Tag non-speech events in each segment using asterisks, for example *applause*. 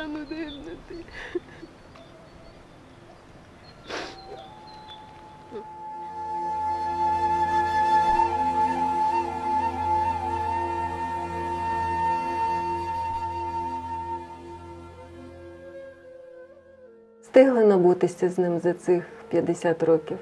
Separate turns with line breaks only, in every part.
перестануть гибнути?
Встигли набутися з ним за цих 50 років.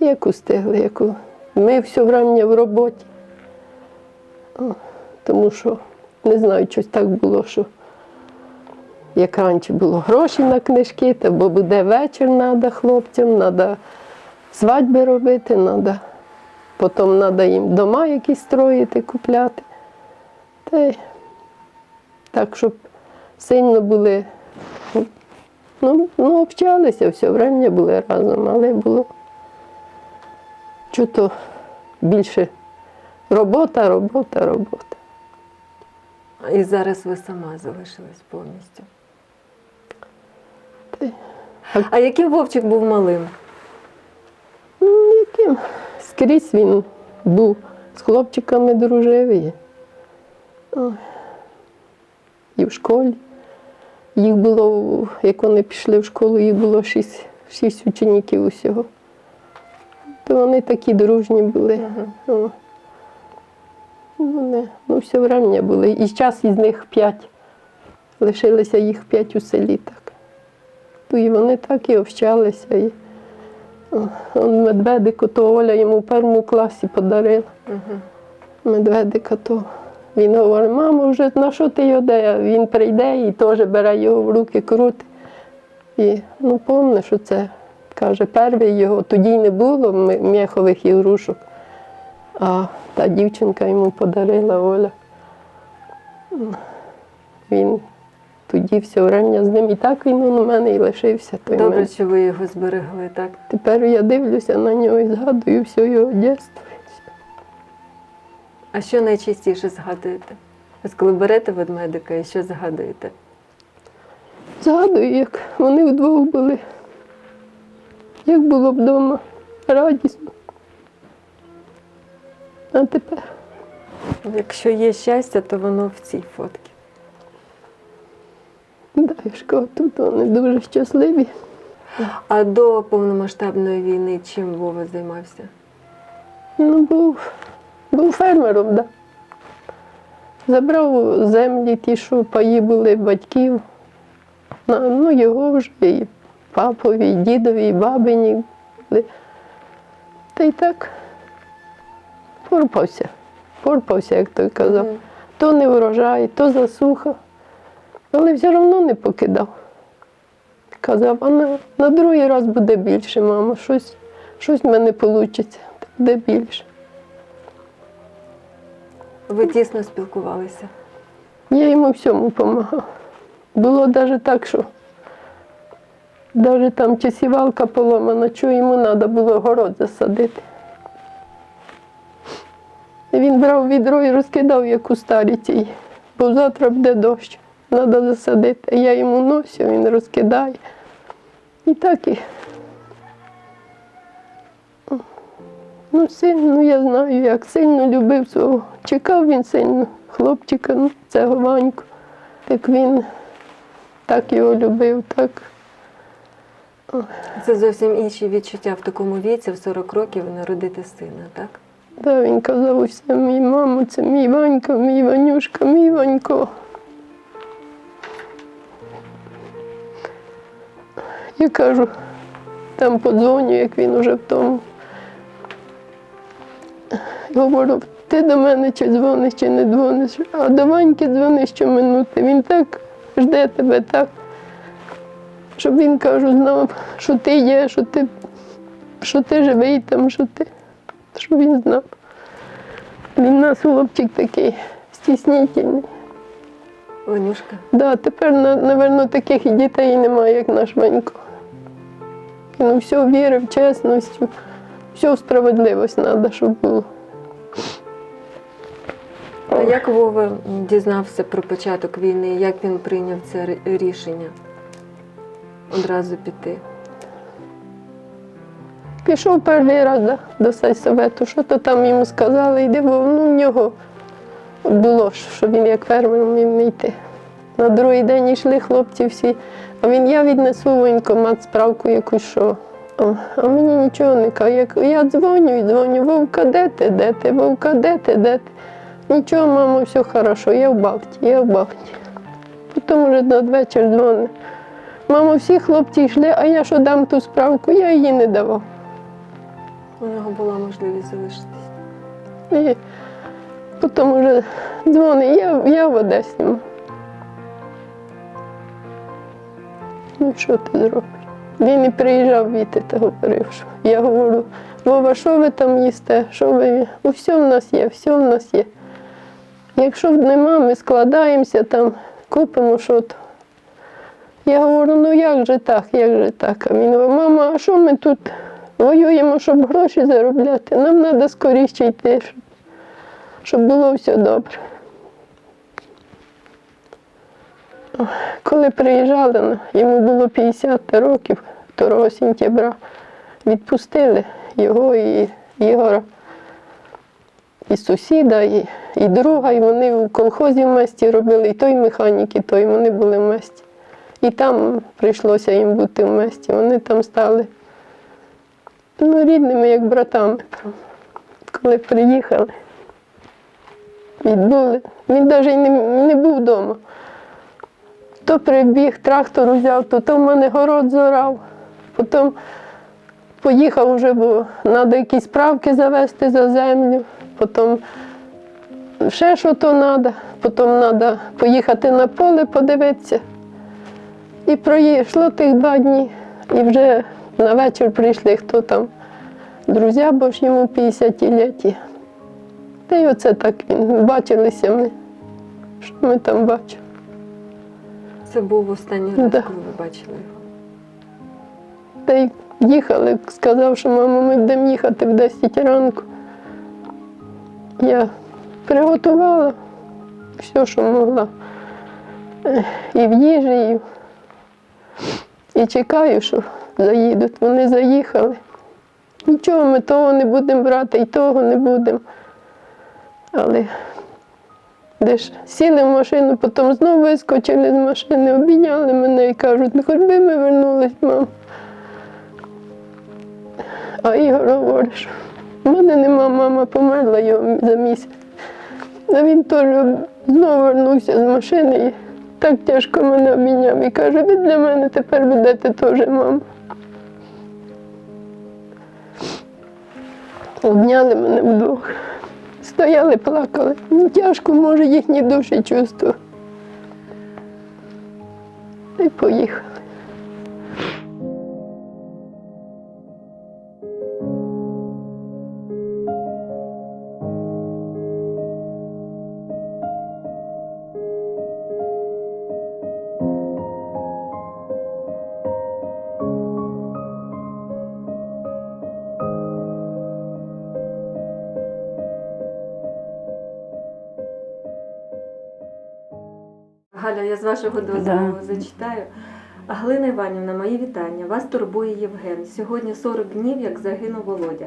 Яку стигли, яку. Ми все время в роботі. О, тому що не знаю, щось так було, що як раніше було гроші на книжки, то бо буде вечір треба хлопцям, треба свадьби робити, треба. Потім треба їм дома якісь строїти, купляти. Та так, щоб сильно були. Ну, ну общалися все время були разом, але було чого більше робота, робота, робота.
І зараз ви сама залишилась повністю. А яким Вовчик був малим?
Ну, яким скрізь він був з хлопчиками дружив. І, ой, і в школі. Їх було, як вони пішли в школу, їх було шість, шість учнів усього. То вони такі дружні були. О. Вони ну, все время були. І час із них п'ять. Лишилося їх п'ять у селі То і вони так і общалися. І... Он медведика, то Оля йому в першому класі подарила. Медведика, то він говорить, мамо, вже на що ти його де? Він прийде і теж бере його в руки, крутить. І ну, помню, що це каже, перший його тоді не було м'яхових ігрушок. А та дівчинка йому подарила Оля. Він тоді все время з ним і так він у мене і лишився. Той
Добре,
мене.
що ви його зберегли, так?
Тепер я дивлюся на нього і згадую все його дитинство.
А що найчастіше згадуєте? Ось коли берете ведмедика і що згадуєте?
Згадую, як вони вдвох були. Як було вдома, радісно. А тепер
Якщо є щастя, то воно в цій фотці.
Дашко, тут вони дуже щасливі.
А до повномасштабної війни чим Вова займався?
Ну, був, був фермером, да. Забрав землі, ті, що паї були батьків. Ну, його вже і папові, і дідові, і бабині були. Та й так порпався. Порпався, як той казав.
Мгм.
То не врожай, то засуха. Але все одно не покидав. Казав, а на, на другий раз буде більше, мама. Щось, щось в мене вийде, буде більше.
Ви тісно спілкувалися.
Я йому всьому допомагав. Було навіть так, що навіть там чи сівалка поломана, що йому треба було город засадити. Він брав відро і розкидав, як у старі тій, бо завтра буде дощ, треба засадити. Я йому носю, він розкидає. І так і. Ну, сильно, я знаю, як сильно любив свого. Чекав він сильно хлопчика, ну, цього Ваньку. Так він так його любив, так.
Це зовсім інші відчуття в такому віці, в 40 років народити сина, так?
Да, він казав, усе мій мамо, це мій Ванька, мій Ванюшка, мій Ванько. Я кажу, там подзвоню, як він уже в тому. Говорю, ти до мене чи дзвониш, чи не дзвониш, а до Ваньки дзвониш щоминути. Він так жде тебе так, щоб він кажу, знав, що ти є, що ти, що ти живий там, що ти щоб він знав. Він нас хлопчик такий стіснительний.
Ванюшка.
Да, тепер, напевно, таких дітей немає, як наш Ванько. Він у все вірив, чесністю, все в справедливість треба, щоб було.
А як Вова дізнався про початок війни? Як він прийняв це рішення? одразу піти?
Пішов перший раз да, до сельсовету, що то там йому сказали, йди, бо ну, в нього було, що він як фермер міг не йти. На другий день йшли хлопці всі, а він я віднесу в воєнкомат справку якусь що. А, а мені нічого не каже. Я, я дзвоню і дзвоню, Вовка, де ти, де ти, Вовка, де ти, де ти? Нічого, мамо, все хорошо, я в Балті, я в Балті. Потім вже надвечір дзвонить. Мамо, всі хлопці йшли, а я що дам ту справку, я її не давав.
У нього була можливість залишитись.
І потім вже дзвонить, я, я в Одесі. Ну, що ти зробиш? Він і приїжджав віти та говорив, що я говорю, Вова, що ви там їсте? Що ви? Усе в нас є, все в нас є. Якщо нема, ми складаємося там, купимо що то. Я говорю, ну як же так, як же так? А він говорить, мама, а що ми тут воюємо, щоб гроші заробляти? Нам треба скоріше йти, щоб, щоб було все добре. Коли приїжджали, йому було 50 років, 2 сентября, відпустили його і Ігора, і сусіда, і, і друга, і вони в колхозі в месті робили, і той механік, і той вони були в месті. І там прийшлося їм бути в месті. Вони там стали ну, рідними, як братами. Коли приїхали, відбули. Він навіть не, не був вдома. То прибіг, трактор взяв, то, то в мене город зорав. Потім поїхав вже, бо треба якісь справки завести за землю. Потім ще що то треба. Потім треба поїхати на поле подивитися. І пройшло тих два дні. І вже на вечір прийшли, хто там, друзі, бо ж йому 50-ліття. Та й оце так він. Bачилися ми. Що ми там бачили?
Це був останній раз,
Да.
коли ви бачили його.
Та й їхали, сказав, що мама, ми будемо їхати в 10 ранку. Я приготувала все, що могла. І в їжі, і, і чекаю, що заїдуть. Вони заїхали. Нічого, ми того не будемо брати і того не будемо. Але ж сіли в машину, потім знову вискочили з машини, обійняли мене і кажуть, ну хоч би ми вернулись, мам. А Ігор говорить, що в мене нема, мама померла його за місяць. А він теж знову вернувся з машини і так тяжко мене обійняв і каже, ви для мене тепер будете теж мама. Обняли мене вдвох. Стояли, плакали. Ну, тяжко, може, їхні душі чувствую. І поїхали.
Галя, я з вашого дозволу зачитаю. Глина Іванівна, мої вітання. Вас турбує Євген. Сьогодні 40 днів, як загинув Володя.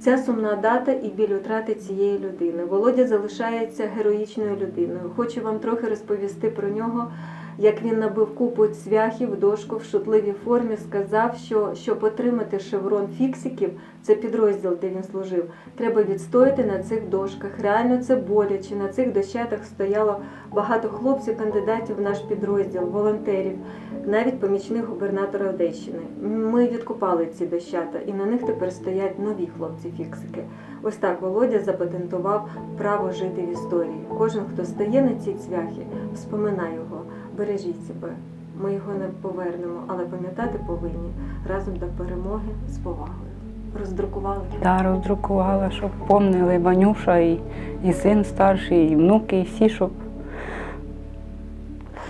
Ця сумна дата і біль утрати цієї людини. Володя залишається героїчною людиною. Хочу вам трохи розповісти про нього. Як він набив купу цвяхів, дошку в шутливій формі, сказав, що щоб отримати шеврон фіксиків, це підрозділ, де він служив, треба відстояти на цих дошках. Реально це боляче. На цих дощатах стояло багато хлопців, кандидатів в наш підрозділ, волонтерів, навіть помічник губернатора Одещини. Ми відкупали ці дощата, і на них тепер стоять нові хлопці-фіксики. Ось так Володя запатентував право жити в історії. Кожен, хто стає на ці цвяхи, вспоминай його, бережіть себе. Ми його не повернемо, але пам'ятати повинні разом до перемоги з повагою. Роздрукували.
Да, роздрукувала, щоб помнили Ванюша і, і син старший, і внуки, і всі, щоб.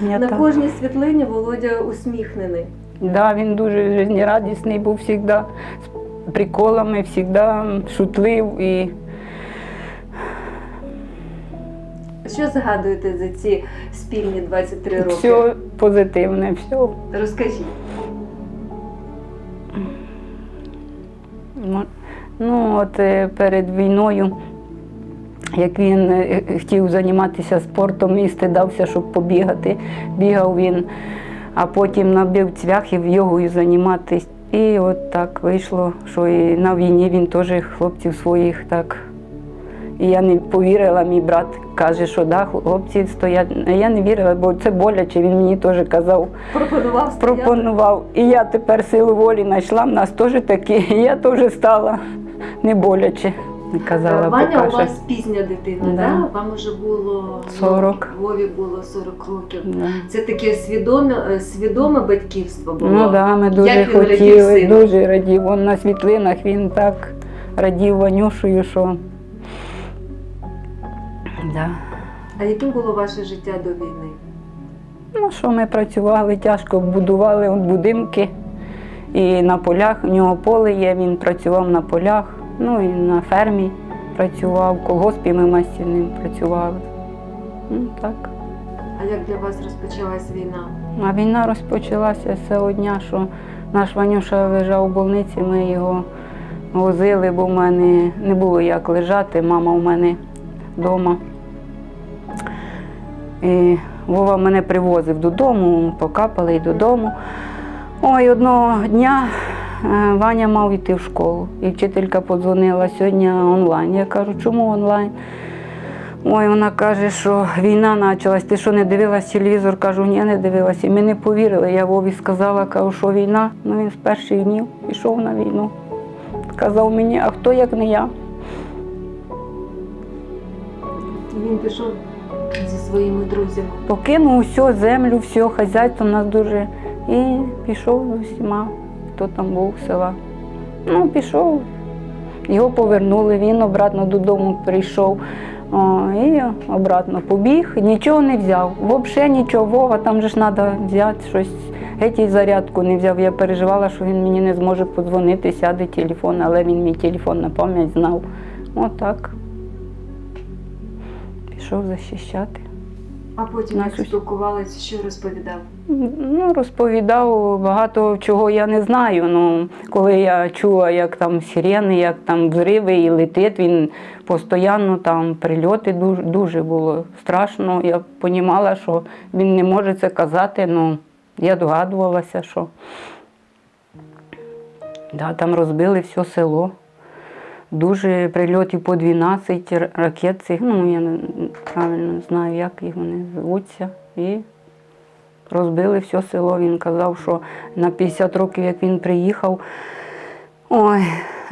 На кожній світлині Володя усміхнений.
Да, він дуже життєрадісний був завжди, з приколами, завжди шутлив і
Що згадуєте за ці спільні 23 роки?
Все позитивне, все.
Розкажіть.
Ну, от е, перед війною, як він е, е, хотів займатися спортом і стидався, щоб побігати, бігав він, а потім набив цвях і в йогою займатися. І от так вийшло, що і на війні він теж хлопців своїх так. І я не повірила, мій брат каже, що да, хлопці стоять. Я не вірила, бо це боляче, він мені теж казав
Пропонував стояти?
пропонував. І я тепер силу волі знайшла, в нас теж такі. І *laughs* я теж стала не боляче. Казала,
Ваня у вас пізня дитина,
Да.
да. вам вже було
40.
Вові було 40 років.
Да.
Це таке свідоме, е, свідоме батьківство було.
Ну да, ми дуже
Як він радів
хотіли, дуже радів. Он на світлинах він так радів Ванюшею, що. Да.
А яким було ваше життя до війни?
Ну, що ми працювали тяжко, будували он будинки і на полях. У нього поле є, він працював на полях, ну і на фермі працював, в колгоспі ми масті ним працювали. Ну, так.
А як для вас розпочалась війна?
А війна розпочалася з цього дня, що наш Ванюша лежав у больниці, ми його возили, бо в мене не було як лежати, мама у мене вдома. І Вова мене привозив додому, покапали і додому. Ой, одного дня е, Ваня мав йти в школу. І вчителька подзвонила сьогодні онлайн. Я кажу, чому онлайн? Ой, вона каже, що війна почалась. Ти що не дивилась телевізор? Кажу, ні, не дивилась. І ми не повірили. Я Вові сказала, кажу, що війна. Ну він з перших днів пішов на війну. Сказав мені, а хто як не я?
Він пішов зі своїми друзями.
Покинув усе, землю, все, хазяйство нас дуже. І пішов з усіма, хто там був села. Ну, пішов. Його повернули, він обратно додому прийшов. О, і обратно побіг, нічого не взяв. Взагалі нічого, Вова, там же ж треба взяти щось. Геть і зарядку не взяв. Я переживала, що він мені не зможе подзвонити, сяде телефон, але він мій телефон на пам'ять знав. Отак. Пішов захищати.
А потім як спілкувалися, що розповідав?
Ну, розповідав багато чого я не знаю. Ну, коли я чула, як там сирени, як там взриви і летить, він постійно там прильоти дуже, дуже було страшно. Я розуміла, що він не може це казати, ну я догадувалася, що да, там розбили все село. Дуже прильотів по 12 р- ракет цих, ну я не правильно знаю, як їх вони звуться. І розбили все село. Він казав, що на 50 років, як він приїхав, ой,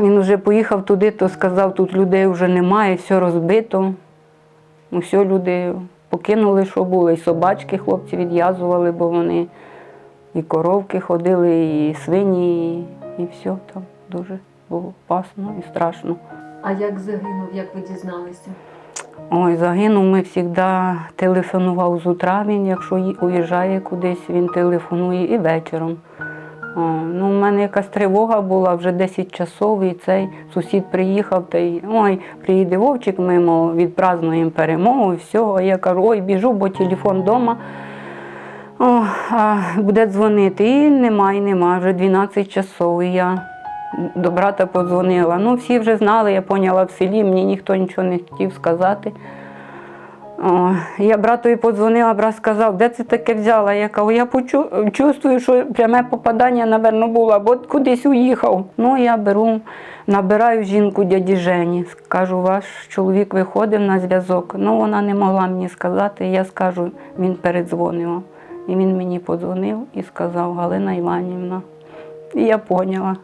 він вже поїхав туди, то сказав, тут людей вже немає, все розбито. Ну, все, люди покинули, що було. І собачки хлопці відв'язували, бо вони і коровки ходили, і свині, і, і все там дуже було опасно і страшно.
А як загинув, як ви дізналися?
Ой, загинув, ми завжди телефонував з утра, він, якщо уїжджає кудись, він телефонує і вечором. О, ну, у мене якась тривога була вже 10 часов, і цей сусід приїхав та й ой, приїде Вовчик, ми мов, відпразнуємо перемогу і все. А я кажу, ой, біжу, бо телефон вдома. О, а буде дзвонити. І немає, немає, вже 12 часов. І я до брата подзвонила. Ну, всі вже знали, я поняла в селі, мені ніхто нічого не хотів сказати. О, я братові подзвонила, брат сказав, де це таке взяла? Я кажу, я почу, чувствую, що пряме попадання, напевно, було, або кудись уїхав. Ну, я беру, набираю жінку дяді Жені. Кажу, ваш чоловік виходив на зв'язок. Ну, вона не могла мені сказати. Я скажу, він передзвонив. І він мені подзвонив і сказав, Галина Іванівна. І я поняла.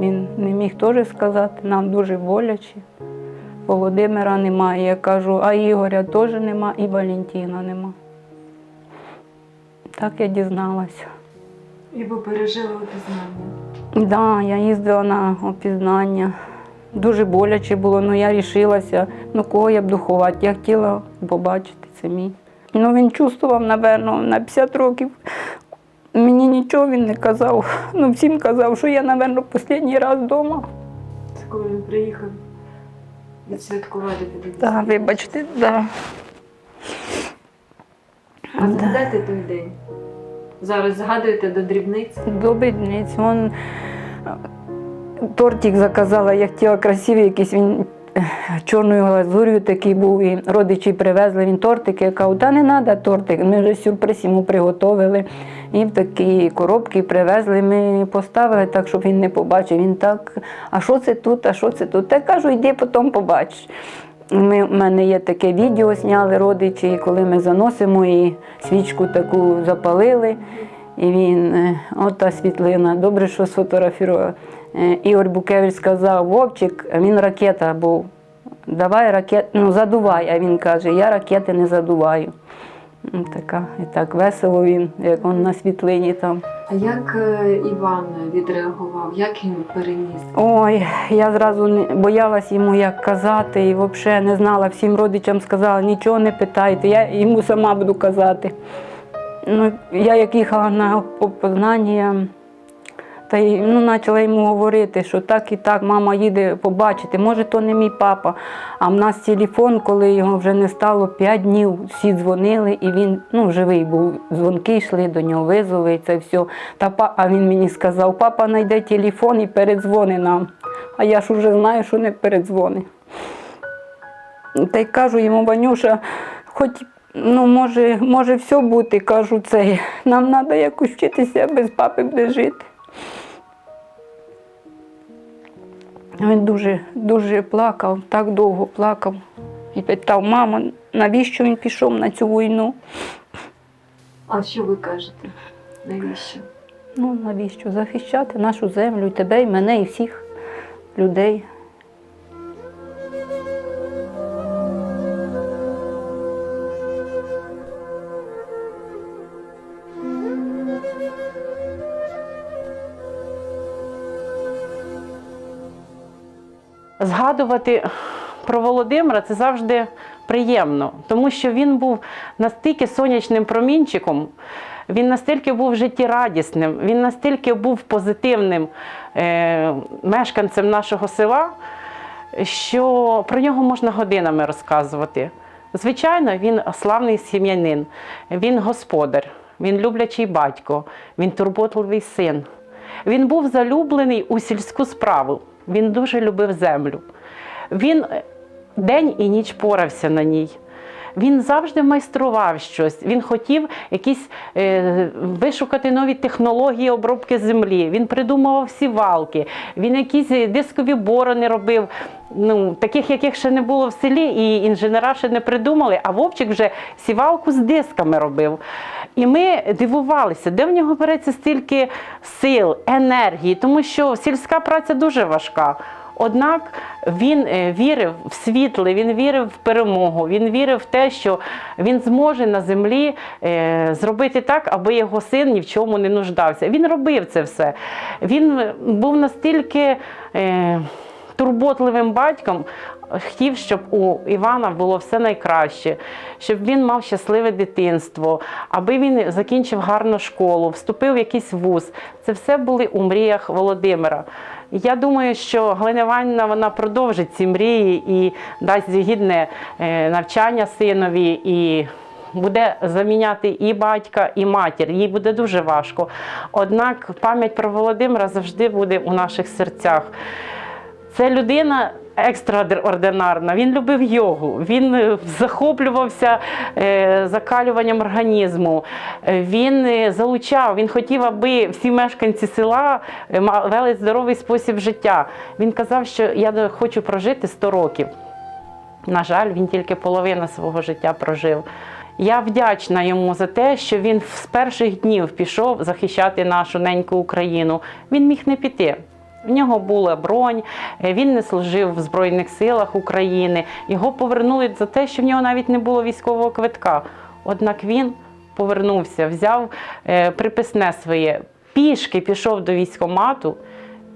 Він не міг теж сказати, нам дуже боляче. Володимира немає. Я кажу, а Ігоря теж нема, і Валентина нема. Так я дізналася.
І ви пережили опізнання.
Да, я їздила на опізнання. Дуже боляче було, але я рішилася, ну кого я буду ховати. Я хотіла побачити це мій. Ну він чувствував, напевно, на 50 років. Мені нічого він не казав. Ну, всім казав, що я, напевно, останній раз вдома.
Це коли він приїхав відсвяткувати тобі.
Так, вибачте, да.
А згадайте той день. Зараз згадуєте до дрібниць.
Добрий день. Він тортик заказала, я хотіла красивий якийсь він. Чорною глазур'ю такий був, і родичі привезли він тортик. Я кажу, та не треба тортик. Ми вже сюрприз йому приготовили. І в такі коробки привезли. Ми поставили так, щоб він не побачив. Він так, а що це тут, а що це тут? Та я кажу, йди потім побачиш. Ми, в мене є таке відео, зняли родичі, коли ми заносимо і свічку таку запалили. І він, е, от та світлина, добре, що сфотографував. Е, Ігор Букевич сказав, Вовчик, він ракета був. Давай ракет, ну задувай. А він каже, я ракети не задуваю. Така, і так весело він, як він на світлині там.
А як е, Іван відреагував? Як він переніс?
Ой, я зразу не боялась йому як казати, і взагалі не знала. Всім родичам сказала, нічого не питайте, я йому сама буду казати. Ну, я як їхала на опознання, та й ну, почала йому говорити, що так і так, мама їде побачити. Може, то не мій папа. А в нас телефон, коли його вже не стало, п'ять днів всі дзвонили, і він ну, живий був. Дзвонки йшли до нього, визови, і це все. Та. А він мені сказав, папа знайде телефон і передзвони нам. А я ж вже знаю, що не передзвони. Та й кажу йому, Ванюша, хоч ну, може, може все бути, кажу, це. Нам треба якось вчитися без папи буде жити. Він дуже, дуже плакав, так довго плакав. І питав, мамо, навіщо він пішов на цю війну?
А що ви кажете? Навіщо?
Ну, навіщо? Захищати нашу землю, і тебе, і мене, і всіх людей.
Згадувати про Володимира це завжди приємно, тому що він був настільки сонячним промінчиком, він настільки був життєрадісним, він настільки був позитивним е, мешканцем нашого села, що про нього можна годинами розказувати. Звичайно, він славний сім'янин, він господар, він люблячий батько, він турботливий син. Він був залюблений у сільську справу. Він дуже любив землю. Він е, день і ніч порався на ній. Він завжди майстрував щось. Він хотів якісь е, вишукати нові технології обробки землі. Він придумував сівалки, він якісь е, дискові борони робив, ну, таких, яких ще не було в селі, і інженера ще не придумали, а Вовчик вже сівалку з дисками робив. І ми дивувалися, де в нього береться стільки сил, енергії, тому що сільська праця дуже важка. Однак він е, вірив в світле, він вірив в перемогу, він вірив в те, що він зможе на землі е, зробити так, аби його син ні в чому не нуждався. Він робив це все. Він е, був настільки турботливим батьком, хотів, щоб у Івана було все найкраще, щоб він мав щасливе дитинство, аби він закінчив гарну школу, вступив в якийсь вуз. Це все були у мріях Володимира. Я думаю, що Галина Іванівна вона продовжить ці мрії і дасть гідне е, навчання синові і буде заміняти і батька, і матір. Їй буде дуже важко. Однак пам'ять про Володимира завжди буде у наших серцях. Це людина екстраординарна. Він любив йогу, він е, захоплювався е, закалюванням організму. Е, Він залучав, він хотів, аби всі мешканці села вели здоровий спосіб життя. Він казав, що я хочу прожити 100 років. На жаль, він тільки половину свого життя прожив. Я вдячна йому за те, що він з перших днів пішов захищати нашу неньку Україну. Він міг не піти. В нього була бронь, е, він не служив в Збройних силах України. Його повернули за те, що в нього навіть не було військового квитка. Однак він повернувся, взяв е, приписне своє, пішки пішов до військкомату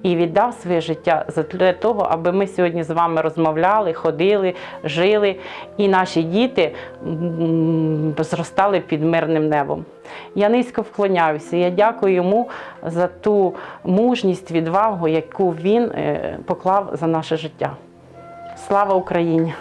і віддав своє життя для того, аби ми сьогодні з вами розмовляли, ходили, жили, і наші діти зростали під мирним небом. Я низько вклоняюся. Я дякую йому за ту мужність, відвагу, яку він е, поклав за наше життя. Слава Україні!